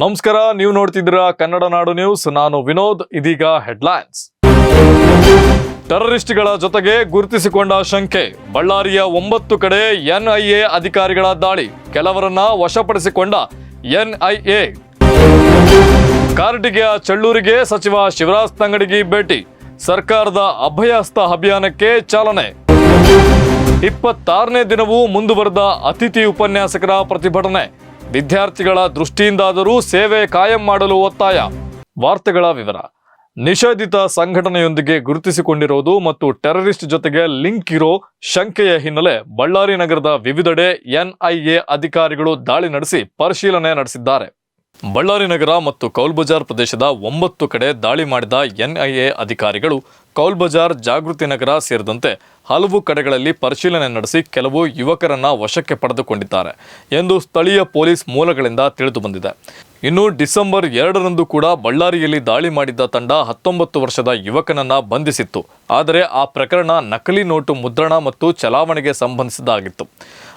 ನಮಸ್ಕಾರ, ನೀವು ನೋಡ್ತಿದ್ದೀರಾ ಕನ್ನಡ ನಾಡು ನ್ಯೂಸ್. ನಾನು ವಿನೋದ್, ಇದೀಗ ಹೆಡ್ಲೈನ್ಸ್. ಟೆರರಿಸ್ಟ್ಗಳ ಜೊತೆಗೆ ಗುರುತಿಸಿಕೊಂಡ ಶಂಕೆ. ಬಳ್ಳಾರಿಯ ಒಂಬತ್ತು ಕಡೆ ಎನ್ಐಎ ಅಧಿಕಾರಿಗಳ ದಾಳಿ. ಕೆಲವರನ್ನ ವಶಪಡಿಸಿಕೊಂಡ ಎನ್ಐಎ. ಕಾರಟಗಿಯ ಚಳ್ಳೂರಿಗೆ ಸಚಿವ ಶಿವರಾಜ್ ತಂಗಡಿಗಿ ಭೇಟಿ. ಸರ್ಕಾರದ ಅಭಯಹಸ್ತ ಅಭಿಯಾನಕ್ಕೆ ಚಾಲನೆ. ಇಪ್ಪತ್ತಾರನೇ ದಿನವೂ ಮುಂದುವರೆದ ಅತಿಥಿ ಉಪನ್ಯಾಸಕರ ಪ್ರತಿಭಟನೆ. ವಿದ್ಯಾರ್ಥಿಗಳ ದೃಷ್ಟಿಯಿಂದಾದರೂ ಸೇವೆ ಕಾಯಂ ಮಾಡಲು ಒತ್ತಾಯ. ವಾರ್ತೆಗಳ ವಿವರ. ನಿಷೇಧಿತ ಸಂಘಟನೆಯೊಂದಿಗೆ ಗುರುತಿಸಿಕೊಂಡಿರುವುದು ಮತ್ತು ಟೆರರಿಸ್ಟ್ ಜೊತೆಗೆ ಲಿಂಕ್ ಇರೋ ಶಂಕೆಯ ಹಿನ್ನೆಲೆ ಬಳ್ಳಾರಿ ನಗರದ ವಿವಿಧೆಡೆ ಎನ್ಐಎ ಅಧಿಕಾರಿಗಳು ದಾಳಿ ನಡೆಸಿ ಪರಿಶೀಲನೆ ನಡೆಸಿದ್ದಾರೆ. ಬಳ್ಳಾರಿ ನಗರ ಮತ್ತು ಕೌಲ್ಬಜಾರ್ ಪ್ರದೇಶದ ಒಂಬತ್ತು ಕಡೆ ದಾಳಿ ಮಾಡಿದ ಎನ್ಐಎ ಅಧಿಕಾರಿಗಳು ಕೌಲ್ಬಜಾರ್ ಜಾಗೃತಿ ನಗರ ಸೇರಿದಂತೆ ಹಲವು ಕಡೆಗಳಲ್ಲಿ ಪರಿಶೀಲನೆ ನಡೆಸಿ ಕೆಲವು ಯುವಕರನ್ನ ವಶಕ್ಕೆ ಪಡೆದುಕೊಂಡಿದ್ದಾರೆ ಎಂದು ಸ್ಥಳೀಯ ಪೊಲೀಸ್ ಮೂಲಗಳಿಂದ ತಿಳಿದು ಬಂದಿದೆ. ಇನ್ನು ಡಿಸೆಂಬರ್ ಎರಡರಂದು ಕೂಡ ಬಳ್ಳಾರಿಯಲ್ಲಿ ದಾಳಿ ಮಾಡಿದ್ದ ತಂಡ ಹತ್ತೊಂಬತ್ತು ವರ್ಷದ ಯುವಕನನ್ನ ಬಂಧಿಸಿತ್ತು. ಆದರೆ ಆ ಪ್ರಕರಣ ನಕಲಿ ನೋಟು, ಮುದ್ರಣ ಮತ್ತು ಚಲಾವಣೆಗೆ ಸಂಬಂಧಿಸಿದ್ದಾಗಿತ್ತು.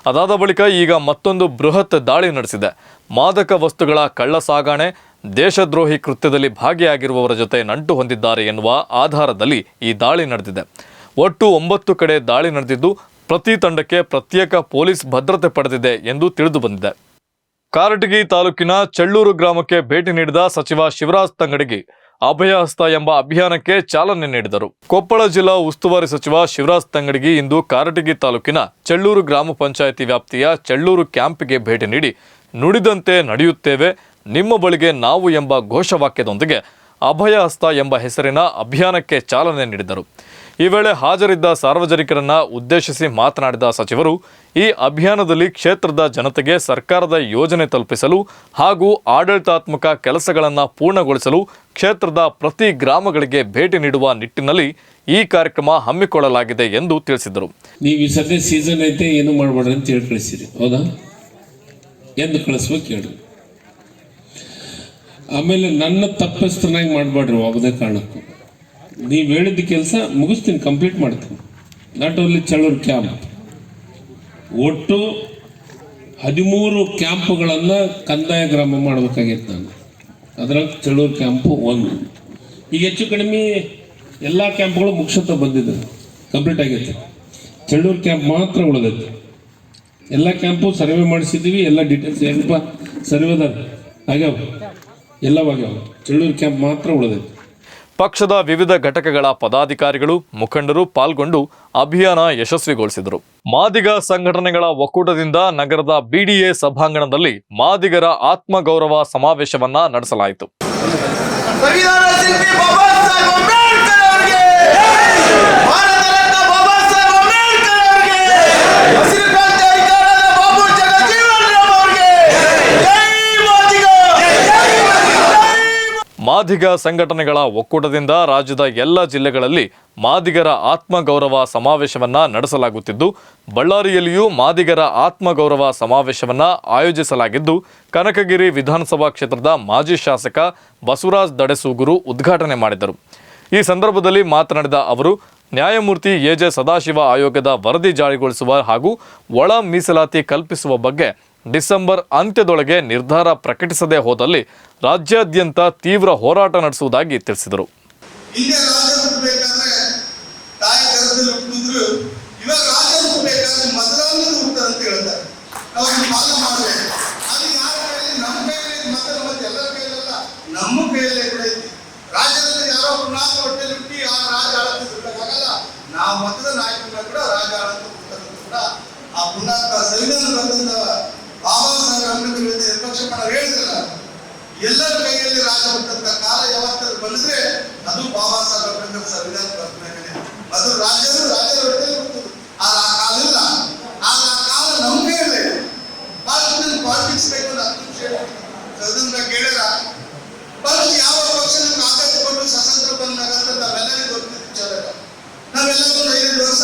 ಅದಾದ ಬಳಿಕ ಈಗ ಮತ್ತೊಂದು ಬೃಹತ್ ದಾಳಿ ನಡೆಸಿದೆ. ಮಾದಕ ವಸ್ತುಗಳ ಕಳ್ಳ ಸಾಗಾಣೆ, ದೇಶದ್ರೋಹಿ ಕೃತ್ಯದಲ್ಲಿ ಭಾಗಿಯಾಗಿರುವವರ ಜೊತೆ ನಂಟು ಹೊಂದಿದ್ದಾರೆ ಎನ್ನುವ ಆಧಾರದಲ್ಲಿ ಈ ದಾಳಿ ನಡೆದಿದೆ. ಒಟ್ಟು ಒಂಬತ್ತು ಕಡೆ ದಾಳಿ ನಡೆದಿದ್ದು, ಪ್ರತಿ ತಂಡಕ್ಕೆ ಪ್ರತ್ಯೇಕ ಪೊಲೀಸ್ ಭದ್ರತೆ ಪಡೆದಿದೆ ಎಂದು ತಿಳಿದು ಬಂದಿದೆ. ಕಾರಟಗಿ ತಾಲೂಕಿನ ಚಳ್ಳೂರು ಗ್ರಾಮಕ್ಕೆ ಭೇಟಿ ನೀಡಿದ ಸಚಿವ ಶಿವರಾಜ್ ತಂಗಡಗಿ ಅಭಯಹಸ್ತ ಎಂಬ ಅಭಿಯಾನಕ್ಕೆ ಚಾಲನೆ ನೀಡಿದರು. ಕೊಪ್ಪಳ ಜಿಲ್ಲಾ ಉಸ್ತುವಾರಿ ಸಚಿವ ಶಿವರಾಜ್ ತಂಗಡಿಗಿ ಇಂದು ಕಾರಟಗಿ ತಾಲೂಕಿನ ಚಳ್ಳೂರು ಗ್ರಾಮ ಪಂಚಾಯಿತಿ ವ್ಯಾಪ್ತಿಯ ಚಳ್ಳೂರು ಕ್ಯಾಂಪ್ಗೆ ಭೇಟಿ ನೀಡಿ, ನುಡಿದಂತೆ ನಡೆಯುತ್ತೇವೆ, ನಿಮ್ಮ ಬಳಿಗೆ ನಾವು ಎಂಬ ಘೋಷವಾಕ್ಯದೊಂದಿಗೆ ಅಭಯಹಸ್ತ ಎಂಬ ಹೆಸರಿನ ಅಭಿಯಾನಕ್ಕೆ ಚಾಲನೆ ನೀಡಿದರು. ಈ ವೇಳೆ ಹಾಜರಿದ್ದ ಸಾರ್ವಜನಿಕರನ್ನ ಉದ್ದೇಶಿಸಿ ಮಾತನಾಡಿದ ಸಚಿವರು, ಈ ಅಭಿಯಾನದಲ್ಲಿ ಕ್ಷೇತ್ರದ ಜನತೆಗೆ ಸರ್ಕಾರದ ಯೋಜನೆ ತಲುಪಿಸಲು ಹಾಗೂ ಆಡಳಿತಾತ್ಮಕ ಕೆಲಸಗಳನ್ನು ಪೂರ್ಣಗೊಳಿಸಲು ಕ್ಷೇತ್ರದ ಪ್ರತಿ ಗ್ರಾಮಗಳಿಗೆ ಭೇಟಿ ನೀಡುವ ನಿಟ್ಟಿನಲ್ಲಿ ಈ ಕಾರ್ಯಕ್ರಮ ಹಮ್ಮಿಕೊಳ್ಳಲಾಗಿದೆ ಎಂದು ತಿಳಿಸಿದರು. ನೀವು ಸದ್ಯ ಸೀಸನ್ ಐತೆ, ಏನು ಮಾಡಬೇಡ್ರಿ ಅಂತ ಹೇಳಿ ಕಳಿಸಿರಿ ಹೌದಾ? ಎಂದು ಕಳಿಸ್ಬೇಕು ಹೇಳ್ರಿ ಆಮೇಲೆ ನನ್ನ ತಪ್ಪಿಸ್ತನಾಗಿ ಮಾಡಬೇಡ್ರಿ ಯಾವುದೇ ಕಾರಣಕ್ಕೂ. ನೀವು ಹೇಳಿದ ಕೆಲಸ ಮುಗಿಸ್ತೀನಿ ಕಂಪ್ಲೀಟ್ ಮಾಡ್ತೀನಿ. ನಾಟ್ ಓನ್ಲಿ ಚಳೂರು ಕ್ಯಾಂಪ್ ಒಟ್ಟು ಹದಿಮೂರು ಕ್ಯಾಂಪ್ಗಳನ್ನು ಕಂದಾಯ ಗ್ರಾಮ ಮಾಡಬೇಕಾಗಿತ್ತು ನಾನು. ಅದರಲ್ಲಿ ಚಳೂರು ಕ್ಯಾಂಪು ಒಂದು. ಈಗ ಹೆಚ್ಚು ಕಡಿಮೆ ಎಲ್ಲ ಕ್ಯಾಂಪ್ಗಳು ಮುಗಿಸುತ್ತಾ ಬಂದಿದೆ. ಕಂಪ್ಲೀಟ್ ಆಗೈತೆ. ಚಳ್ಳೂರು ಕ್ಯಾಂಪ್ ಮಾತ್ರ ಉಳಿದೈತೆ. ಎಲ್ಲ ಕ್ಯಾಂಪು ಸರ್ವೆ ಮಾಡಿಸಿದ್ದೀವಿ ಎಲ್ಲ ಡೀಟೇಲ್ಸ್ ಏನಪ್ಪ ಸರ್ವೆದಾಗ ಆಗ್ಯಾವ? ಎಲ್ಲವಾಗ್ಯಾವ ಚಳ್ಳೂರು ಕ್ಯಾಂಪ್ ಮಾತ್ರ ಉಳಿದೈತೆ. ಪಕ್ಷದ ವಿವಿಧ ಘಟಕಗಳ ಪದಾಧಿಕಾರಿಗಳು, ಮುಖಂಡರು ಪಾಲ್ಗೊಂಡು ಅಭಿಯಾನ ಯಶಸ್ವಿಗೊಳಿಸಿದರು. ಮಾದಿಗ ಸಂಘಟನೆಗಳ ಒಕ್ಕೂಟದಿಂದ ನಗರದ ಬಿಡಿಎ ಸಭಾಂಗಣದಲ್ಲಿ ಮಾದಿಗರ ಆತ್ಮಗೌರವ ಸಮಾವೇಶವನ್ನ ನಡೆಸಲಾಯಿತು. ಮಾದಿಗ ಸಂಘಟನೆಗಳ ಒಕ್ಕೂಟದಿಂದ ರಾಜ್ಯದ ಎಲ್ಲ ಜಿಲ್ಲೆಗಳಲ್ಲಿ ಮಾದಿಗರ ಆತ್ಮಗೌರವ ಸಮಾವೇಶವನ್ನು ನಡೆಸಲಾಗುತ್ತಿದ್ದು, ಬಳ್ಳಾರಿಯಲ್ಲಿಯೂ ಮಾದಿಗರ ಆತ್ಮಗೌರವ ಸಮಾವೇಶವನ್ನು ಆಯೋಜಿಸಲಾಗಿದ್ದು, ಕನಕಗಿರಿ ವಿಧಾನಸಭಾ ಕ್ಷೇತ್ರದ ಮಾಜಿ ಶಾಸಕ ಬಸವರಾಜ್ ದಡೆಸೂಗುರು ಉದ್ಘಾಟನೆ ಮಾಡಿದರು. ಈ ಸಂದರ್ಭದಲ್ಲಿ ಮಾತನಾಡಿದ ಅವರು, ನ್ಯಾಯಮೂರ್ತಿ ಎಜೆ ಸದಾಶಿವ ಆಯೋಗದ ವರದಿ ಜಾರಿಗೊಳಿಸುವ ಹಾಗೂ ಒಳ ಮೀಸಲಾತಿ ಕಲ್ಪಿಸುವ ಬಗ್ಗೆ ಡಿಸೆಂಬರ್ ಅಂತ್ಯದೊಳಗೆ ನಿರ್ಧಾರ ಪ್ರಕಟಿಸದೇ ಹೋದಲ್ಲಿ ರಾಜ್ಯಾದ್ಯಂತ ತೀವ್ರ ಹೋರಾಟ ನಡೆಸುವುದಾಗಿ ತಿಳಿಸಿದರು ಹಿಂದೆ ರಾಜ ಹುಟ್ಟಬೇಕಾದ್ರೆ ತಾಯಿ ಗರ್ಭದಲ್ಲಿ ಹುಟ್ಟಿದ್ರು ಇವಾಗ ರಾಜ ಹುಟ್ಟಬೇಕಾದ್ರೆ ಮೊದಲನೇ ಹುಡ್ತಾರೆ ಅಂತ ಹೇಳ್ತಾರೆ ನಾವು ಅದನ್ನ ಪಾಲನೆ ಮಾಡಬೇಕು ಅದು ಯಾರ ಕೈಯಲ್ಲಿ ನಮ್ಮ ಕೈಯಲ್ಲಿ ಮೊದಲು ಮತ್ತೆ ಎಲ್ಲರ ಕೈಯಲ್ಲ ನಮ್ಮ ಕೈಯಲ್ಲೇ ಕೂಡ ಐತಿ ರಾಜ್ಯದಲ್ಲಿ ಯಾರೋ ಒಬ್ರು ನಾಲ್ಕು ಹೊಟ್ಟೆಲಿ ಹುಟ್ಟಿ ಆ ರಾಜ ಆಳಕ್ಕೆ ಬಿಡಕ್ಕಾಗಲ್ಲ ನಾವು ಮತದ ನಾಯಕರನ್ನ ಕೂಡ ರಾಜ ಆಳಕ್ಕೆ ಬಿಡ್ತಾರೆ ಕೂಡ ಆ ಪುಣ್ಯಾತ್ಮ ಸಂವಿಧಾನ ಬಂದಂತ ಬಾಬಾ ಸಾಹೇಬ್ ಅಂಬೇಡ್ಕರ್ ನಿರ್ಪಕ್ಷಪಣ ಹೇಳಿದ್ರಲ್ಲ ಎಲ್ಲರ ಕೈಯಲ್ಲಿ ರಾಜ ಹುಟ್ಟಂತ ಕಾಲ ಯಾವತ್ತಾದ್ರು ಬಂದ್ರೆ ಅದು ಬಾಬಾ ಸಾಹೇಬ್ ಅಂಬೇಡ್ಕರ್ ಸಂವಿಧಾನ ಬರ್ಬೇಕಾನೆ ಅದು ರಾಜ್ಯದ ರಾಜ್ಯದ ಹೊಟ್ಟೆಲಿ ಹುಟ್ಟುದು ಆದ್ರೆ ಆ ಕಾಲ ಇಲ್ಲ ಆದ್ರೆ ಆ ಕಾಲ ನಮ್ಮ ಕೈಯಲ್ಲೇ ಬಹಳಷ್ಟು ಜನ ಪಾಲಿಟಿಕ್ಸ್ ಬೇಕು ಅಂತ ಹತ್ತು ನಿಮಿಷ ಸದನ ಕೇಳಿರ ಬಹಳಷ್ಟು ಯಾವ ಪಕ್ಷ ನಮ್ಗೆ ಆಘಾತ ಕೊಟ್ಟು ಸ್ವತಂತ್ರ ಬಂದಾಗ ಅಂತ ನಾವೆಲ್ಲರಿಗೂ ಗೊತ್ತಿದ್ದ ವಿಚಾರ ನಾವೆಲ್ಲ ಒಂದು ಐದು ವರ್ಷ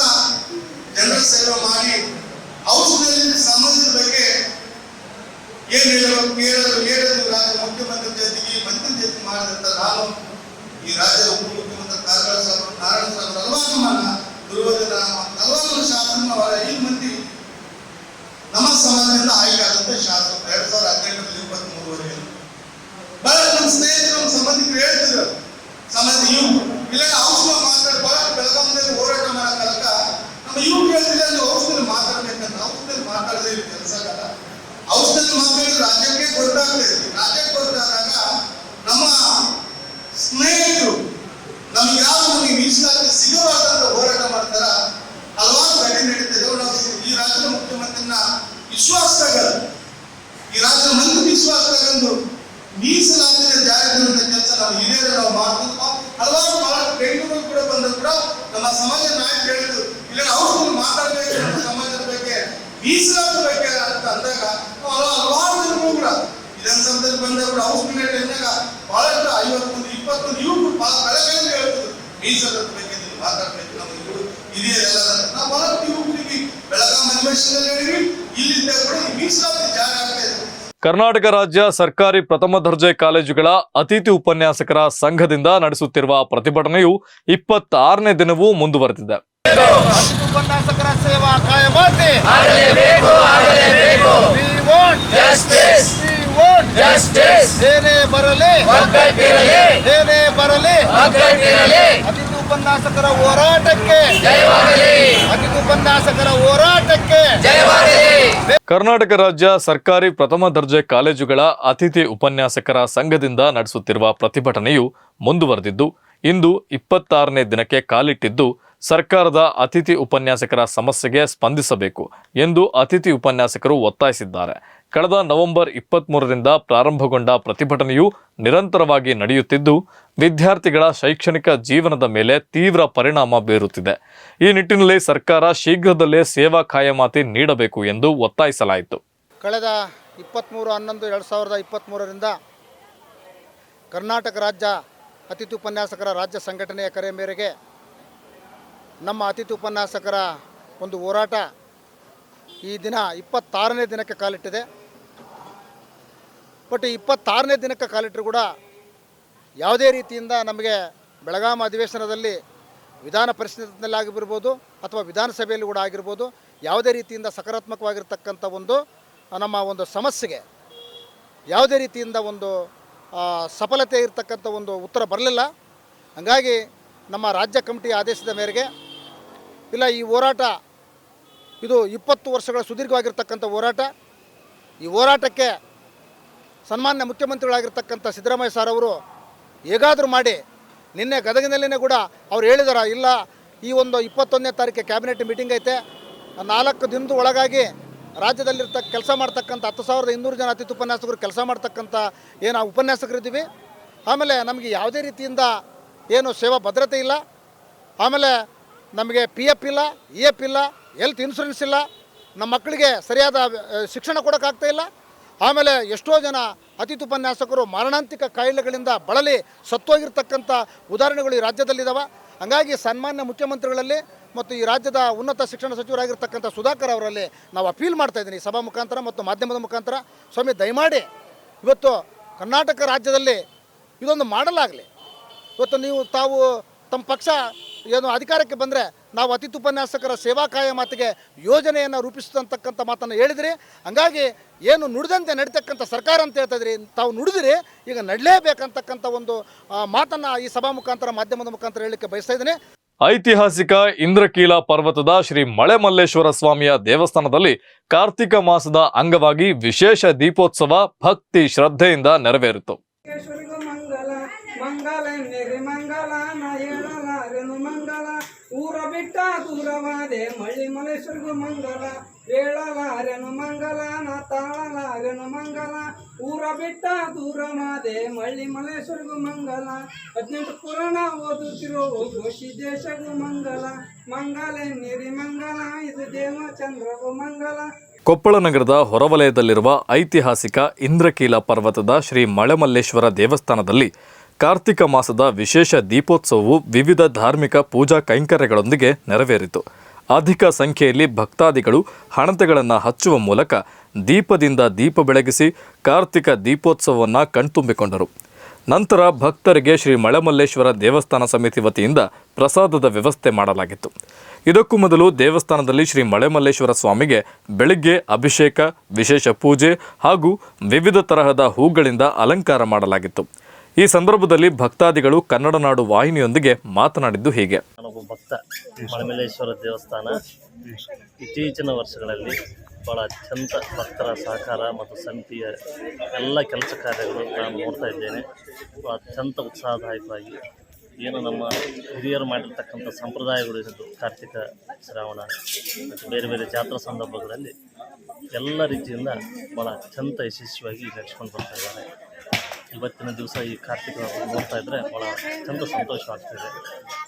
ಜನರ ಸೇವೆ ಮಾಡಿ ಔಷಧದಲ್ಲಿ ಸಮಾಜದ ಬಗ್ಗೆ ಏನ್ ಹೇಳಬೇಕು ಹೇಳೋದು ಹೇಳೋದು ರಾಜ್ಯ ಮುಖ್ಯಮಂತ್ರಿ ಜೊತೆಗೆ ಮಂತ್ರಿ ಜೊತೆ ಮಾಡಿದಂತ ನಾನು ಈ ರಾಜ್ಯದ ಉಪಮುಖ್ಯಮಂತ್ರಿ ಕಾರವಾರ ಸಾಹೇಬ್ ನಾರಾಯಣ ಸಾಹೇಬ್ ಹಲವಾರು ಮನ ದುರ್ಯೋಧನ ಹಲವಾರು ಶಾಸನ ಅವರ ಐದು ಮಂದಿ ನಮ್ಮ ಸಮಾಜದಿಂದ ಆಯ್ಕೆ ಆದಂತ ಶಾಸಕರು ಎರಡ್ ಸಾವಿರದ ಹದಿನೆಂಟರಲ್ಲಿ ಇಪ್ಪತ್ತ್ ಮೂರುವರೆಗೆ ನಮ್ಮ ಸಂಬಂಧಿಕರು ಹೇಳ್ತಿದ್ರು ಸಂಬಂಧ ಇವು ಇಲ್ಲ ಔಷಧ ಮಾತಾಡ್ ಬಹಳ ಬೆಳಗಾವಿಯಲ್ಲಿ ಹೋರಾಟ ಮಾಡಕ್ಕ ನಮ್ಮ ಇವು ಕೇಳ್ತಿಲ್ಲ ಅಂದ್ರೆ ಔಷಧದಲ್ಲಿ ಮಾತಾಡ್ಬೇಕಂತ ಔಷಧದಲ್ಲಿ ಮಾತಾಡದೇ ಇಲ್ಲ ಕೆಲಸ ಔಷಧದಲ್ಲಿ ಮಾತಾಡಿದ್ರೆ ರಾಜ್ಯಕ್ಕೆ ಗೊತ್ತಾಗ್ತದೆ ರಾಜ್ಯಕ್ಕೆ ಗೊತ್ತಾದಾಗ ನಮ್ಮ ಸ್ನೇಹಿತರು ನಮಗೆ ಮೀಸಲಾತಿ ಸಿಗಬಾರ್ದಂತ ಹೋರಾಟ ಮಾಡ್ತಾರ. ಹಲವಾರು ಘಟನೆ ನಡೀತದೆ. ನಾವು ಈ ರಾಜ್ಯದ ಮುಖ್ಯಮಂತ್ರಿನ ವಿಶ್ವಾಸದಾಗ ಈ ರಾಜ್ಯದ ಮಂದಿ ವಿಶ್ವಾಸದಾಗಂದು ಮೀಸಲಾತಿ ಜಾರಿ ಕೆಲಸ ನಾವು ಹಿರಿಯರು ನಾವು ಮಾಡ್ಕೊಂಡು ಹಲವಾರು ಬಹಳ ಬೆಂಗಳೂರು ಕೂಡ ಬಂದ್ರು ಕೂಡ ನಮ್ಮ ಸಮಾಜ ನಾಯಕ ಹೇಳಿದ್ರು ಇಲ್ಲ ಅವ್ರು ಮಾತಾಡ್ಬೇಕು ನಮ್ಮ ಸಮಾಜದ ಬಗ್ಗೆ, ಮೀಸಲಾತಿ ಬಗ್ಗೆ ಅಂತ ಅಂದಾಗ ನಾವು ಹಲ- ಹಲವಾರು ಜನರು ಕೂಡ ವಿಧಾನಸಭೆಯಲ್ಲಿ ಬಂದಾಗ ಕೂಡ ಹೌಸ್ ಮಿನಿಟ್ ಬಹಳಷ್ಟು ಐವತ್ತು ಇಪ್ಪತ್ತೊಂದು ಯುವಕರು ಬಹಳ ಬೆಳಗ್ಗೆ ಹೇಳ್ತಿದ್ರು. ನೀವು ಮಾತಾಡ್ಬೇಕು ನಮ್ಮ ಇವರು ಹಿರಿಯರೆಲ್ಲ ನಾವು ಬಹಳಷ್ಟು ಯುವಕರಿಗೆ ಬೆಳಗಾವಿ ಅಧಿವೇಶನದಲ್ಲಿ ಹೇಳಿದ್ವಿ ಇಲ್ಲಿಂದ ಕೂಡ ಮೀಸಲಾತಿ ಜಾರಿ ಆಗ್ತಾ ಇದೆ. ಕರ್ನಾಟಕ ರಾಜ್ಯ ಸರ್ಕಾರಿ ಪ್ರಥಮ ದರ್ಜೆ ಕಾಲೇಜುಗಳ ಅತಿಥಿ ಉಪನ್ಯಾಸಕರ ಸಂಘದಿಂದ ನಡೆಸುತ್ತಿರುವ ಪ್ರತಿಭಟನೆಯು ಇಪ್ಪತ್ತಾರನೇ ದಿನವೂ ಮುಂದುವರೆದಿದೆ. ಉಪನ್ಯಾಸಕರ ಸೇವಾ ಬರಲಿ. ಬರಲಿ. ಉಪನ್ಯಾಸಕರ ಹೋರಾಟಕ್ಕೆ. ಉಪನ್ಯಾಸಕರ ಹೋರಾಟಕ್ಕೆ. ಕರ್ನಾಟಕ ರಾಜ್ಯ ಸರ್ಕಾರಿ ಪ್ರಥಮ ದರ್ಜೆ ಕಾಲೇಜುಗಳ ಅತಿಥಿ ಉಪನ್ಯಾಸಕರ ಸಂಘದಿಂದ ನಡೆಸುತ್ತಿರುವ ಪ್ರತಿಭಟನೆಯು ಮುಂದುವರೆದಿದ್ದು, ಇಂದು ಇಪ್ಪತ್ತಾರನೇ ದಿನಕ್ಕೆ ಕಾಲಿಟ್ಟಿದ್ದು ಸರ್ಕಾರದ ಅತಿಥಿ ಉಪನ್ಯಾಸಕರ ಸಮಸ್ಯೆಗೆ ಸ್ಪಂದಿಸಬೇಕು ಎಂದು ಅತಿಥಿ ಉಪನ್ಯಾಸಕರು ಒತ್ತಾಯಿಸಿದ್ದಾರೆ. ಕಳೆದ ನವೆಂಬರ್ ಇಪ್ಪತ್ತ್ಮೂರರಿಂದ ಪ್ರಾರಂಭಗೊಂಡ ಪ್ರತಿಭಟನೆಯು ನಿರಂತರವಾಗಿ ನಡೆಯುತ್ತಿದ್ದು, ವಿದ್ಯಾರ್ಥಿಗಳ ಶೈಕ್ಷಣಿಕ ಜೀವನದ ಮೇಲೆ ತೀವ್ರ ಪರಿಣಾಮ ಬೀರುತ್ತಿದೆ. ಈ ನಿಟ್ಟಿನಲ್ಲಿ ಸರ್ಕಾರ ಶೀಘ್ರದಲ್ಲೇ ಸೇವಾ ಕಾಯಮಾತಿ ನೀಡಬೇಕು ಎಂದು ಒತ್ತಾಯಿಸಲಾಯಿತು. ಕಳೆದ ಇಪ್ಪತ್ತ್ಮೂರು ಹನ್ನೊಂದು, ಎರಡು ಸಾವಿರದ ಇಪ್ಪತ್ತ್ಮೂರರಿಂದ ಕರ್ನಾಟಕ ರಾಜ್ಯ ಅತಿಥಿ ಉಪನ್ಯಾಸಕರ ರಾಜ್ಯ ಸಂಘಟನೆಯ ಕರೆ ಮೇರೆಗೆ ನಮ್ಮ ಅತಿಥಿ ಉಪನ್ಯಾಸಕರ ಒಂದು ಹೋರಾಟ ಈ ದಿನ ಇಪ್ಪತ್ತಾರನೇ ದಿನಕ್ಕೆ ಕಾಲಿಟ್ಟಿದೆ. ಬಟ್ ಇಪ್ಪತ್ತಾರನೇ ದಿನಕ್ಕೆ ಕಾಲಿಟ್ಟರು ಕೂಡ ಯಾವುದೇ ರೀತಿಯಿಂದ ನಮಗೆ ಬೆಳಗಾಂ ಅಧಿವೇಶನದಲ್ಲಿ ವಿಧಾನ ಪರಿಷತ್ನಲ್ಲಿ ಆಗಿರ್ಬೋದು ಅಥವಾ ವಿಧಾನಸಭೆಯಲ್ಲಿ ಕೂಡ ಆಗಿರ್ಬೋದು ಯಾವುದೇ ರೀತಿಯಿಂದ ಸಕಾರಾತ್ಮಕವಾಗಿರ್ತಕ್ಕಂಥ ಒಂದು ನಮ್ಮ ಒಂದು ಸಮಸ್ಯೆಗೆ ಯಾವುದೇ ರೀತಿಯಿಂದ ಒಂದು ಸಫಲತೆ ಇರತಕ್ಕಂಥ ಒಂದು ಉತ್ತರ ಬರಲಿಲ್ಲ. ಹಾಗಾಗಿ ನಮ್ಮ ರಾಜ್ಯ ಕಮಿಟಿ ಆದೇಶದ ಮೇರೆಗೆ ಇಲ್ಲ, ಈ ಹೋರಾಟ, ಇದು ಇಪ್ಪತ್ತು ವರ್ಷಗಳ ಸುದೀರ್ಘವಾಗಿರ್ತಕ್ಕಂಥ ಹೋರಾಟ. ಈ ಹೋರಾಟಕ್ಕೆ ಸನ್ಮಾನ್ಯ ಮುಖ್ಯಮಂತ್ರಿಗಳಾಗಿರ್ತಕ್ಕಂಥ ಸಿದ್ದರಾಮಯ್ಯ ಸರ್ ಅವರು ಹೇಗಾದರೂ ಮಾಡಿ ನಿನ್ನೆ ಗದಗಿನಲ್ಲಿನೇ ಕೂಡ ಅವ್ರು ಹೇಳಿದಾರ, ಇಲ್ಲ, ಈ ಒಂದು ಇಪ್ಪತ್ತೊಂದನೇ ತಾರೀಕು ಕ್ಯಾಬಿನೆಟ್ ಮೀಟಿಂಗ್ ಐತೆ. ನಾಲ್ಕು ದಿನದ ಒಳಗಾಗಿ ರಾಜ್ಯದಲ್ಲಿರ್ತಕ್ಕ ಕೆಲಸ ಮಾಡ್ತಕ್ಕಂಥ ಹತ್ತು ಸಾವಿರದ ಇನ್ನೂರು ಜನ ಅತಿಥಿ ಉಪನ್ಯಾಸಕರು ಕೆಲಸ ಮಾಡ್ತಕ್ಕಂಥ ಏನು ಉಪನ್ಯಾಸಕರಿದ್ದೀವಿ. ಆಮೇಲೆ ನಮಗೆ ಯಾವುದೇ ರೀತಿಯಿಂದ ಏನು ಸೇವಾ ಭದ್ರತೆ ಇಲ್ಲ. ಆಮೇಲೆ ನಮಗೆ ಪಿ ಎಫ್ ಇಲ್ಲ ಇ ಎಫ್ ಇಲ್ಲ ಹೆಲ್ತ್ ಇನ್ಶೂರೆನ್ಸ್ ಇಲ್ಲ, ನಮ್ಮ ಮಕ್ಕಳಿಗೆ ಸರಿಯಾದ ಶಿಕ್ಷಣ ಕೊಡೋಕ್ಕಾಗ್ತಾ ಇಲ್ಲ. ಆಮೇಲೆ ಎಷ್ಟೋ ಜನ ಅತಿಥಿ ಉಪನ್ಯಾಸಕರು ಮಾರಣಾಂತಿಕ ಕಾಯಿಲೆಗಳಿಂದ ಬಳಲಿ ಸತ್ತೋಗಿರ್ತಕ್ಕಂಥ ಉದಾಹರಣೆಗಳು ಈ ರಾಜ್ಯದಲ್ಲಿದ್ದಾವೆ ಹಾಗಾಗಿ ಸನ್ಮಾನ್ಯ ಮುಖ್ಯಮಂತ್ರಿಗಳಲ್ಲಿ ಮತ್ತು ಈ ರಾಜ್ಯದ ಉನ್ನತ ಶಿಕ್ಷಣ ಸಚಿವರಾಗಿರ್ತಕ್ಕಂಥ ಸುಧಾಕರ್ ಅವರಲ್ಲಿ ನಾವು ಅಪೀಲ್ ಮಾಡ್ತಾ ಇದ್ದೀನಿ ಸಭಾ ಮುಖಾಂತರ ಮತ್ತು ಮಾಧ್ಯಮದ ಮುಖಾಂತರ. ಸ್ವಾಮಿ, ದಯಮಾಡಿ ಇವತ್ತು ಕರ್ನಾಟಕ ರಾಜ್ಯದಲ್ಲಿ ಇದೊಂದು ಮಾಡಲಾಗಲಿ. ಇವತ್ತು ನೀವು ತಾವು ತಮ್ಮ ಪಕ್ಷ ಏನು ಅಧಿಕಾರಕ್ಕೆ ಬಂದರೆ ನಾವು ಅತಿಥಿ ಉಪನ್ಯಾಸಕರ ಸೇವಾ ಕಾಯ ಮಾತಿಗೆ ಯೋಜನೆಯನ್ನು ರೂಪಿಸ್ತಕ್ಕಂಥ ಮಾತನ್ನು ಹೇಳಿದ್ರಿ. ಹಂಗಾಗಿ ಏನು ನುಡಿದಂತೆ ನಡೀತಕ್ಕಂಥ ಸರ್ಕಾರ ಅಂತ ಹೇಳ್ತಾ ಇದ್ರಿ ತಾವು ನುಡಿದ್ರಿ ಈಗ ನಡಲೇಬೇಕಂತಕ್ಕಂಥ ಒಂದು ಮಾತನ್ನು ಈ ಸಭಾ ಮುಖಾಂತರ ಮಾಧ್ಯಮದ ಮುಖಾಂತರ ಹೇಳಲಿಕ್ಕೆ ಬಯಸ್ತಾ ಇದ್ದೀನಿ. ಐತಿಹಾಸಿಕ ಇಂದ್ರಕೀಲ ಪರ್ವತದ ಶ್ರೀ ಮಳೆ ಮಲ್ಲೇಶ್ವರ ಸ್ವಾಮಿಯ ದೇವಸ್ಥಾನದಲ್ಲಿ ಕಾರ್ತಿಕ ಮಾಸದ ಅಂಗವಾಗಿ ವಿಶೇಷ ದೀಪೋತ್ಸವ ಭಕ್ತಿ ಶ್ರದ್ಧೆಯಿಂದ ನೆರವೇರಿತು ಮಲ್ಲೇಶ್ವರಿಗೂ ಮಂಗಲ ಮಂಗಲ ಎನ್ನಿರಿ ಮಂಗಲ ನ ಹೇಳಲಾರೆನು ಮಂಗಲ ಊರ ಬಿಟ್ಟ ದೂರವಾದೆ ಮಳ್ಳಿ ಮಲೇಶ್ವರಿಗೂ ಮಂಗಲ ಹೇಳಲಾರೆನು ನಾ ತಾಳಲಾರೆನು ಮಂಗಲ, ಊರ ಬಿಟ್ಟ ದೂರ ಮಾದೆ ಮಳ್ಳಿ ಮಲೇಶ್ವರಿಗೂ ಮಂಗಲ. ಹದಿನೆಂಟು ಪುರಾಣ ಓದುತ್ತಿರೋ ಘೋಷಿ ದೇಶಗೂ ಮಂಗಲ ಮಂಗಲ ನೀರಿ ಮಂಗಲ, ಇದು ದೇವಚಂದ್ರಗೂ ಮಂಗಲ. ಕೊಪ್ಪಳ ನಗರದ ಹೊರವಲಯದಲ್ಲಿರುವ ಐತಿಹಾಸಿಕ ಇಂದ್ರಕೀಲ ಪರ್ವತದ ಶ್ರೀ ಮಳೆಮಲ್ಲೇಶ್ವರ ದೇವಸ್ಥಾನದಲ್ಲಿ ಕಾರ್ತಿಕ ಮಾಸದ ವಿಶೇಷ ದೀಪೋತ್ಸವವು ವಿವಿಧ ಧಾರ್ಮಿಕ ಪೂಜಾ ಕೈಂಕರ್ಯಗಳೊಂದಿಗೆ ನೆರವೇರಿತು. ಅಧಿಕ ಸಂಖ್ಯೆಯಲ್ಲಿ ಭಕ್ತಾದಿಗಳು ಹಣತೆಗಳನ್ನು ಹಚ್ಚುವ ಮೂಲಕ ದೀಪದಿಂದ ದೀಪ ಬೆಳಗಿಸಿ ಕಾರ್ತಿಕ ದೀಪೋತ್ಸವವನ್ನು ಕಣ್ತುಂಬಿಕೊಂಡರು. ನಂತರ ಭಕ್ತರಿಗೆ ಶ್ರೀ ಮಳೆಮಲ್ಲೇಶ್ವರ ದೇವಸ್ಥಾನ ಸಮಿತಿ ವತಿಯಿಂದ ಪ್ರಸಾದದ ವ್ಯವಸ್ಥೆ ಮಾಡಲಾಗಿತ್ತು. ಇದಕ್ಕೂ ಮೊದಲು ದೇವಸ್ಥಾನದಲ್ಲಿ ಶ್ರೀ ಮಳೆಮಲ್ಲೇಶ್ವರ ಸ್ವಾಮಿಗೆ ಬೆಳಿಗ್ಗೆ ಅಭಿಷೇಕ, ವಿಶೇಷ ಪೂಜೆ ಹಾಗೂ ವಿವಿಧ ತರಹದ ಹೂಗಳಿಂದ ಅಲಂಕಾರ ಮಾಡಲಾಗಿತ್ತು. ಈ ಸಂದರ್ಭದಲ್ಲಿ ಭಕ್ತಾದಿಗಳು ಕನ್ನಡ ನಾಡು ವಾಹಿನಿಯೊಂದಿಗೆ ಮಾತನಾಡಿದ್ದು ಹೀಗೆ. ನಾನೊಬ್ಬ ಭಕ್ತ, ಮಳಮಲ್ಲೇಶ್ವರ ದೇವಸ್ಥಾನ. ಇತ್ತೀಚಿನ ವರ್ಷಗಳಲ್ಲಿ ಭಾಳ ಅತ್ಯಂತ ಭಕ್ತರ ಸಹಕಾರ ಮತ್ತು ಸಮಿತಿಯ ಎಲ್ಲ ಕೆಲಸ ಕಾರ್ಯಗಳು ನಾನು ನೋಡ್ತಾ ಇದ್ದೇನೆ. ಅತ್ಯಂತ ಉತ್ಸಾಹದಾಯಕವಾಗಿ ಏನು ನಮ್ಮ ಹಿರಿಯರು ಮಾಡಿರ್ತಕ್ಕಂಥ ಸಂಪ್ರದಾಯಗಳು ಇರೋದು ಕಾರ್ತಿಕ, ಶ್ರಾವಣ ಮತ್ತು ಬೇರೆ ಬೇರೆ ಜಾತ್ರಾ ಸಂದರ್ಭಗಳಲ್ಲಿ ಎಲ್ಲ ರೀತಿಯಿಂದ ಭಾಳ ಅತ್ಯಂತ ಯಶಸ್ವಿಯಾಗಿ ನಡೆಸ್ಕೊಂಡು ಬರ್ತಾ ಇದ್ದಾರೆ. ಇವತ್ತಿನ ದಿವಸ ಈ ಕಾರ್ತಿಕ ನೋಡ್ತಾ ಇದ್ದರೆ ಭಾಳ ಅತ್ಯಂತ ಸಂತೋಷವಾಗ್ತಿದೆ.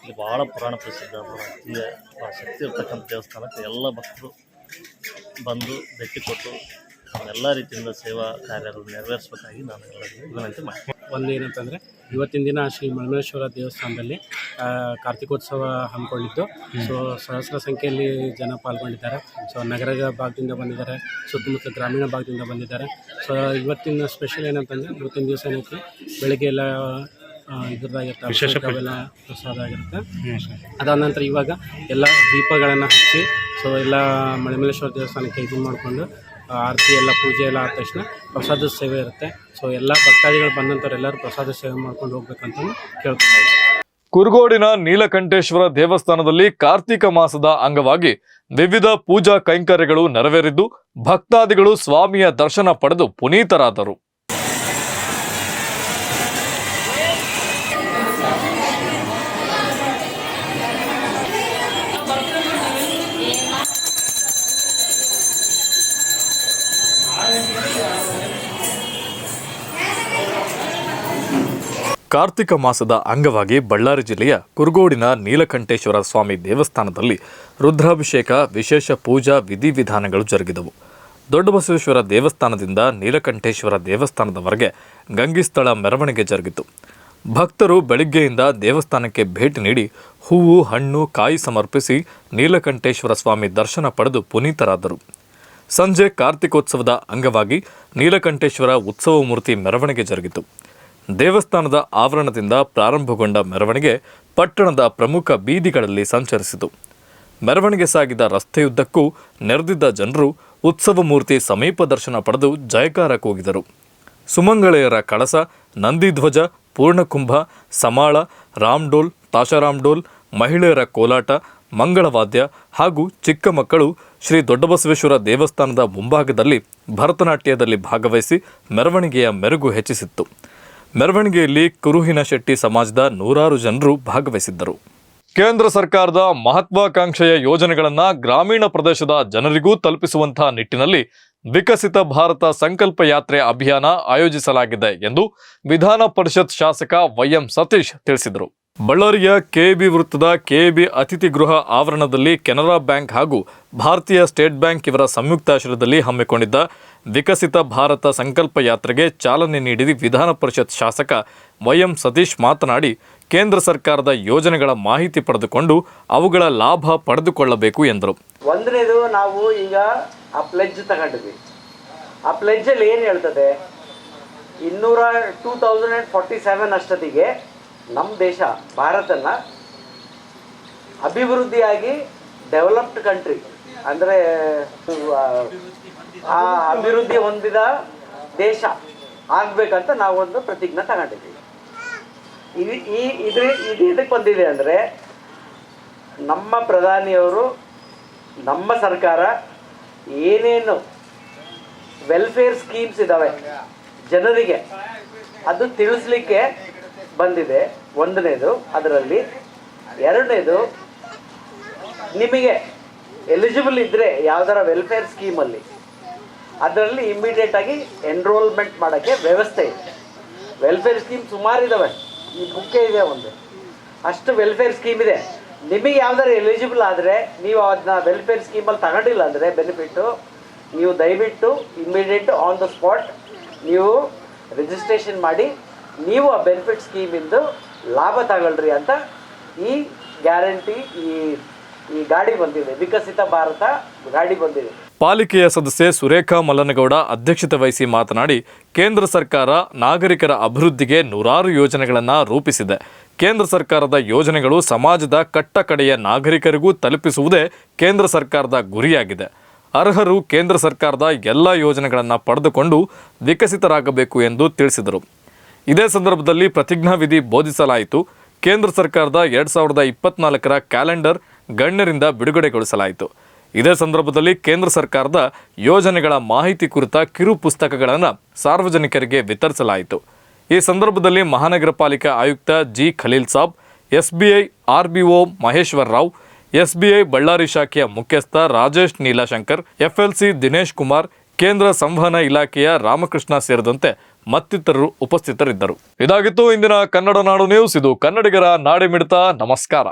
ಇದು ಭಾಳ ಪುರಾಣ ಪ್ರಸಿದ್ಧ ಭಾಳ ಭಾಳ ಶಕ್ತಿ ಇರ್ತಕ್ಕಂಥ ದೇವಸ್ಥಾನಕ್ಕೆ ಎಲ್ಲ ಭಕ್ತರು ಬಂದು ಭೇಟಿ ಕೊಟ್ಟು ಎಲ್ಲ ರೀತಿಯಿಂದ ಸೇವಾ ಕಾರ್ಯಗಳು ನೆರವೇರಿಸಬೇಕಾಗಿ ನಾನು ಎಲ್ಲರಿಗೂ ವಿನಂತಿ ಮಾಡ್ತೀನಿ. ಒಂದು ಏನಂತಂದರೆ ಇವತ್ತಿನ ದಿನ ಶ್ರೀ ಮಳಮೇಶ್ವರ ದೇವಸ್ಥಾನದಲ್ಲಿ ಕಾರ್ತಿಕೋತ್ಸವ ಹಮ್ಮಿಕೊಂಡಿದ್ದು. ಸೊ ಸಹಸ್ರ ಸಂಖ್ಯೆಯಲ್ಲಿ ಜನ ಪಾಲ್ಗೊಂಡಿದ್ದಾರೆ. ಸೊ ನಗರದ ಭಾಗದಿಂದ ಬಂದಿದ್ದಾರೆ ಸುತ್ತಮುತ್ತ ಗ್ರಾಮೀಣ ಭಾಗದಿಂದ ಬಂದಿದ್ದಾರೆ. ಸೊ ಇವತ್ತಿನ ಸ್ಪೆಷಲ್ ಏನಂತಂದರೆ ಇವತ್ತಿನ ದಿವಸ ಏನೈತಿ? ಬೆಳಗ್ಗೆ ಎಲ್ಲ ಇದ್ರದ್ದಾಗಿರುತ್ತೆ ಅವೆಲ್ಲ ಪ್ರಸಾದ ಆಗಿರುತ್ತೆ. ಅದಾದ ನಂತರ ಇವಾಗ ಎಲ್ಲ ದೀಪಗಳನ್ನು ಹಚ್ಚಿ ಸೊ ಎಲ್ಲ ಮಳೆಮಲ್ಲೇಶ್ವರ ದೇವಸ್ಥಾನಕ್ಕೆ ಇದು ಮಾಡಿಕೊಂಡು ಆರತಿ ಎಲ್ಲ ಪೂಜೆ ಎಲ್ಲ ಆದ ತಕ್ಷಣ ಪ್ರಸಾದ ಸೇವೆ ಇರುತ್ತೆ. ಸೊ ಎಲ್ಲ ಭಕ್ತಾದಿಗಳು ಬಂದಂಥವ್ರು ಎಲ್ಲರೂ ಪ್ರಸಾದ ಸೇವೆ ಮಾಡ್ಕೊಂಡು ಹೋಗ್ಬೇಕಂತ ಕೇಳ್ತಾರೆ ಕುರುಗೋಡಿನ ನೀಲಕಂಠೇಶ್ವರ ದೇವಸ್ಥಾನದಲ್ಲಿ ಕಾರ್ತಿಕ ಮಾಸದ ಅಂಗವಾಗಿ ವಿವಿಧ ಪೂಜಾ ಕೈಂಕರ್ಯಗಳು ನೆರವೇರಿದ್ದು ಭಕ್ತಾದಿಗಳು ಸ್ವಾಮಿಯ ದರ್ಶನ ಪಡೆದು ಪುನೀತರಾದರು. ಕಾರ್ತಿಕ ಮಾಸದ ಅಂಗವಾಗಿ ಬಳ್ಳಾರಿ ಜಿಲ್ಲೆಯ ಕುರುಗೋಡಿನ ನೀಲಕಂಠೇಶ್ವರ ಸ್ವಾಮಿ ದೇವಸ್ಥಾನದಲ್ಲಿ ರುದ್ರಾಭಿಷೇಕ, ವಿಶೇಷ ಪೂಜಾ ವಿಧಿವಿಧಾನಗಳು ಜರುಗಿದವು. ದೊಡ್ಡಬಸವೇಶ್ವರ ದೇವಸ್ಥಾನದಿಂದ ನೀಲಕಂಠೇಶ್ವರ ದೇವಸ್ಥಾನದವರೆಗೆ ಗಂಗಿಸ್ಥಳ ಮೆರವಣಿಗೆ ಜರುಗಿತು. ಭಕ್ತರು ಬೆಳಿಗ್ಗೆಯಿಂದ ದೇವಸ್ಥಾನಕ್ಕೆ ಭೇಟಿ ನೀಡಿ ಹೂವು, ಹಣ್ಣು, ಕಾಯಿ ಸಮರ್ಪಿಸಿ ನೀಲಕಂಠೇಶ್ವರ ಸ್ವಾಮಿ ದರ್ಶನ ಪಡೆದು ಪುನೀತರಾದರು. ಸಂಜೆ ಕಾರ್ತಿಕೋತ್ಸವದ ಅಂಗವಾಗಿ ನೀಲಕಂಠೇಶ್ವರ ಉತ್ಸವ ಮೂರ್ತಿ ಮೆರವಣಿಗೆ ಜರುಗಿತು. ದೇವಸ್ಥಾನದ ಆವರಣದಿಂದ ಪ್ರಾರಂಭಗೊಂಡ ಮೆರವಣಿಗೆ ಪಟ್ಟಣದ ಪ್ರಮುಖ ಬೀದಿಗಳಲ್ಲಿ ಸಂಚರಿಸಿತು. ಮೆರವಣಿಗೆ ಸಾಗಿದ ರಸ್ತೆಯುದ್ದಕ್ಕೂ ನೆರೆದಿದ್ದ ಜನರು ಉತ್ಸವ ಮೂರ್ತಿ ಸಮೀಪ ದರ್ಶನ ಪಡೆದು ಜಯಕಾರ ಕೂಗಿದರು ಸುಮಂಗಳೆಯರ ಕಳಸ, ನಂದಿಧ್ವಜ, ಪೂರ್ಣಕುಂಭ, ಸಮಾಳ, ರಾಮ್ಡೋಲ್, ತಾಶಾರಾಮ್ಡೋಲ್, ಮಹಿಳೆಯರ ಕೋಲಾಟ, ಮಂಗಳವಾದ್ಯ ಹಾಗೂ ಚಿಕ್ಕ ಮಕ್ಕಳು ಶ್ರೀ ದೊಡ್ಡಬಸವೇಶ್ವರ ದೇವಸ್ಥಾನದ ಮುಂಭಾಗದಲ್ಲಿ ಭರತನಾಟ್ಯದಲ್ಲಿ ಭಾಗವಹಿಸಿ ಮೆರವಣಿಗೆಯ ಮೆರುಗು ಹೆಚ್ಚಿಸಿತ್ತು. ಮೆರವಣಿಗೆಯಲ್ಲಿ ಕುರುಹಿನ ಶೆಟ್ಟಿ ಸಮಾಜದ ನೂರಾರು ಜನರು ಭಾಗವಹಿಸಿದ್ದರು. ಕೇಂದ್ರ ಸರ್ಕಾರದ ಮಹತ್ವಾಕಾಂಕ್ಷೆಯ ಯೋಜನೆಗಳನ್ನು ಗ್ರಾಮೀಣ ಪ್ರದೇಶದ ಜನರಿಗೂ ತಲುಪಿಸುವಂತಹ ನಿಟ್ಟಿನಲ್ಲಿ ವಿಕಸಿತ ಭಾರತ ಸಂಕಲ್ಪ ಯಾತ್ರೆ ಅಭಿಯಾನ ಆಯೋಜಿಸಲಾಗಿದೆ ಎಂದು ವಿಧಾನ ಪರಿಷತ್ ಶಾಸಕ ವೈಎಂ ಸತೀಶ್ ತಿಳಿಸಿದರು. ಬಳ್ಳಾರಿಯ ಕೆಬಿ ವೃತ್ತದ ಕೆಬಿ ಅತಿಥಿ ಗೃಹ ಆವರಣದಲ್ಲಿ ಕೆನರಾ ಬ್ಯಾಂಕ್ ಹಾಗೂ ಭಾರತೀಯ ಸ್ಟೇಟ್ ಬ್ಯಾಂಕ್ ಇವರ ಸಂಯುಕ್ತಾಶ್ರಯದಲ್ಲಿ ಹಮ್ಮಿಕೊಂಡಿದ್ದ ವಿಕಸಿತ ಭಾರತ ಸಂಕಲ್ಪ ಯಾತ್ರೆಗೆ ಚಾಲನೆ ನೀಡಿ ವಿಧಾನ ಪರಿಷತ್ ಶಾಸಕ ವೈಎಂ ಸತೀಶ್ ಮಾತನಾಡಿ, ಕೇಂದ್ರ ಸರ್ಕಾರದ ಯೋಜನೆಗಳ ಮಾಹಿತಿ ಪಡೆದುಕೊಂಡು ಅವುಗಳ ಲಾಭ ಪಡೆದುಕೊಳ್ಳಬೇಕು ಎಂದರು. ಒಂದನೇದು ನಾವು ಈಗ ಆ ಪ್ಲೆಜ್ ತಗೊಂಡಿದ್ವಿ. ಆ ಪ್ಲೆಜ್ಜಲ್ಲಿ ಏನು ಹೇಳ್ತದೆ? ಇನ್ನೂರ two thousand and forty seven ಅಷ್ಟೊತ್ತಿಗೆ ನಮ್ಮ ದೇಶ ಭಾರತನ ಅಭಿವೃದ್ಧಿಯಾಗಿ ಡೆವಲಪ್ಡ್ ಕಂಟ್ರಿ ಅಂದರೆ ಆ ಅಭಿವೃದ್ಧಿ ಹೊಂದಿದ ದೇಶ ಆಗ್ಬೇಕಂತ ನಾವೊಂದು ಪ್ರತಿಜ್ಞೆ ತಗೊಂಡಿದ್ದೀವಿ. ಇದು ಈ, ಇದ್ರ, ಇದು ಇದಕ್ಕೆ ಬಂದಿದೆ ಅಂದರೆ, ನಮ್ಮ ಪ್ರಧಾನಿಯವರು, ನಮ್ಮ ಸರ್ಕಾರ ಏನೇನು ವೆಲ್ಫೇರ್ ಸ್ಕೀಮ್ಸ್ ಇದ್ದಾವೆ ಜನರಿಗೆ, ಅದು ತಿಳಿಸ್ಲಿಕ್ಕೆ ಬಂದಿದೆ. ಒಂದನೇದು, ಅದರಲ್ಲಿ ಎರಡನೇದು, ನಿಮಗೆ ಎಲಿಜಿಬಲ್ ಇದ್ದರೆ ಯಾವ್ದಾರ ವೆಲ್ಫೇರ್ ಸ್ಕೀಮಲ್ಲಿ ಅದರಲ್ಲಿ ಇಮ್ಮಿಡಿಯೇಟ್ ಆಗಿ ಎನ್ರೋಲ್ಮೆಂಟ್ ಮಾಡೋಕ್ಕೆ ವ್ಯವಸ್ಥೆ ಇದೆ. ವೆಲ್ಫೇರ್ ಸ್ಕೀಮ್ ಸುಮಾರು ಇದ್ದಾವೆ ಈ ಬುಕ್ಕೇ ಇದೆ ಒಂದು. ಅಷ್ಟು ವೆಲ್ಫೇರ್ ಸ್ಕೀಮ್ ಇದೆ. ನಿಮಗೆ ಯಾವ್ದಾದ್ರು ಎಲಿಜಿಬಲ್ ಆದರೆ ನೀವು ಅದನ್ನ ವೆಲ್ಫೇರ್ ಸ್ಕೀಮಲ್ಲಿ ತಗೊಂಡಿಲ್ಲ ಅಂದರೆ ಬೆನಿಫಿಟ್ಟು ನೀವು ದಯವಿಟ್ಟು ಇಮ್ಮಿಡಿಯೇಟ್ ಆನ್ ದ ಸ್ಪಾಟ್ ನೀವು ರಿಜಿಸ್ಟ್ರೇಷನ್ ಮಾಡಿ, ನೀವು ಆ ಬೆನಿಫಿಟ್ ಸ್ಕೀಮಿಂದು ಲಾಭ ತಗೊಳ್ರಿ ಅಂತ ಈ ಗ್ಯಾರಂಟಿ ಈ ಈ ಗಾಡಿ ಬಂದಿದೆ. ವಿಕಸಿತ ಭಾರತ ಗಾಡಿ ಬಂದಿದೆ. ಪಾಲಿಕೆಯ ಸದಸ್ಯೆ ಸುರೇಖಾ ಮಲ್ಲನಗೌಡ ಅಧ್ಯಕ್ಷತೆ ವಹಿಸಿ ಮಾತನಾಡಿ, ಕೇಂದ್ರ ಸರ್ಕಾರ ನಾಗರಿಕರ ಅಭಿವೃದ್ಧಿಗೆ ನೂರಾರು ಯೋಜನೆಗಳನ್ನು ರೂಪಿಸಿದೆ. ಕೇಂದ್ರ ಸರ್ಕಾರದ ಯೋಜನೆಗಳು ಸಮಾಜದ ಕಟ್ಟಕಡೆಯ ನಾಗರಿಕರಿಗೂ ತಲುಪಿಸುವುದೇ ಕೇಂದ್ರ ಸರ್ಕಾರದ ಗುರಿಯಾಗಿದೆ. ಅರ್ಹರು ಕೇಂದ್ರ ಸರ್ಕಾರದ ಎಲ್ಲ ಯೋಜನೆಗಳನ್ನು ಪಡೆದುಕೊಂಡು ವಿಕಸಿತರಾಗಬೇಕು ಎಂದು ತಿಳಿಸಿದರು. ಇದೇ ಸಂದರ್ಭದಲ್ಲಿ ಪ್ರತಿಜ್ಞಾವಿಧಿ ಬೋಧಿಸಲಾಯಿತು. ಕೇಂದ್ರ ಸರ್ಕಾರದ ಎರಡು ಸಾವಿರದ ಇಪ್ಪತ್ನಾಲ್ಕರ ಕ್ಯಾಲೆಂಡರ್ ಗಣ್ಯರಿಂದ ಬಿಡುಗಡೆಗೊಳಿಸಲಾಯಿತು. ಇದೇ ಸಂದರ್ಭದಲ್ಲಿ ಕೇಂದ್ರ ಸರ್ಕಾರದ ಯೋಜನೆಗಳ ಮಾಹಿತಿ ಕುರಿತ ಕಿರು ಪುಸ್ತಕಗಳನ್ನು ಸಾರ್ವಜನಿಕರಿಗೆ ವಿತರಿಸಲಾಯಿತು. ಈ ಸಂದರ್ಭದಲ್ಲಿ ಮಹಾನಗರ ಪಾಲಿಕೆ ಆಯುಕ್ತ G Khalil Sab, SBI RBO Maheshwar Rao, SBI Ballari ಶಾಖೆಯ ಮುಖ್ಯಸ್ಥ ರಾಜೇಶ್ ನೀಲಾಶಂಕರ್, ಎಫ್ಎಲ್ಸಿ ದಿನೇಶ್ ಕುಮಾರ್, ಕೇಂದ್ರ ಸಂವಹನ ಇಲಾಖೆಯ ರಾಮಕೃಷ್ಣ ಸೇರಿದಂತೆ ಮತ್ತಿತರರು ಉಪಸ್ಥಿತರಿದ್ದರು. ಇದಾಗಿತ್ತು ಇಂದಿನ ಕನ್ನಡ ನಾಡು ನ್ಯೂಸ್. ಇದು ಕನ್ನಡಿಗರ ನಾಡಿ ಮಿಡಿತ ನಮಸ್ಕಾರ.